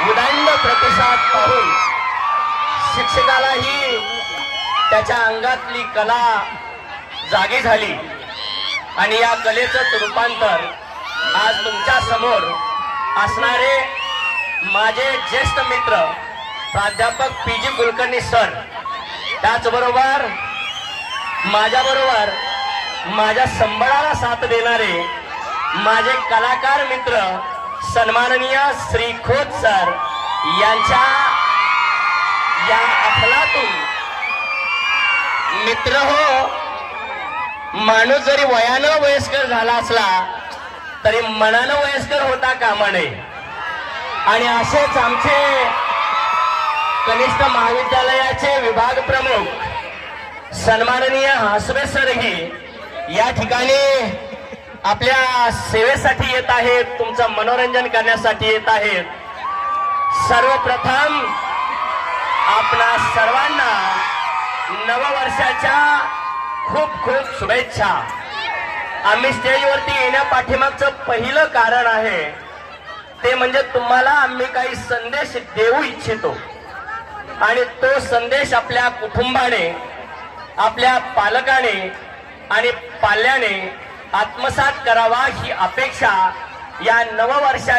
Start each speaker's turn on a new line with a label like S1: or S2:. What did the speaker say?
S1: उत्साहात पाहून शिक्षकालाही त्याच्या अंगातली कला जागी झाली. आणि या कलेचं रूपांतर आज तुमच्यासमोर असणारे माझे ज्येष्ठ मित्र प्राध्यापक पी जी कुलकर्णी सर त्याचबरोबर माझ्याबरोबर माझ्या संबळाला साथ देणारे माझे कलाकार मित्र सन्माननीय श्री खोत सर यांच्या या अफलातून. मित्र हो माणूस जरी वयानं वयस्कर झाला असला तरी मनानं वयस्कर होता कामा नये आणि असेच आमचे कनिष्ठ महाविद्यालयाचे विभाग प्रमुख सन्माननीय हासवे सरही या ठिकाणी आपल्या सेवेसाठी येत आहेत तुमचं मनोरंजन करण्यासाठी येत आहेत. सर्वप्रथम आपणा सर्वांना नववर्षाच्या खूप खूप शुभेच्छा. आम्ही स्टेजवरती येण्या पाठीमागचं पहिलं कारण आहे ते म्हणजे तुम्हाला आम्ही काही संदेश देऊ इच्छितो. आणि तो संदेश आपल्या कुटुंबाने आपल्या पालकाने आणि पाल्याने आत्मसात करावा ही अपेक्षा या नववर्षा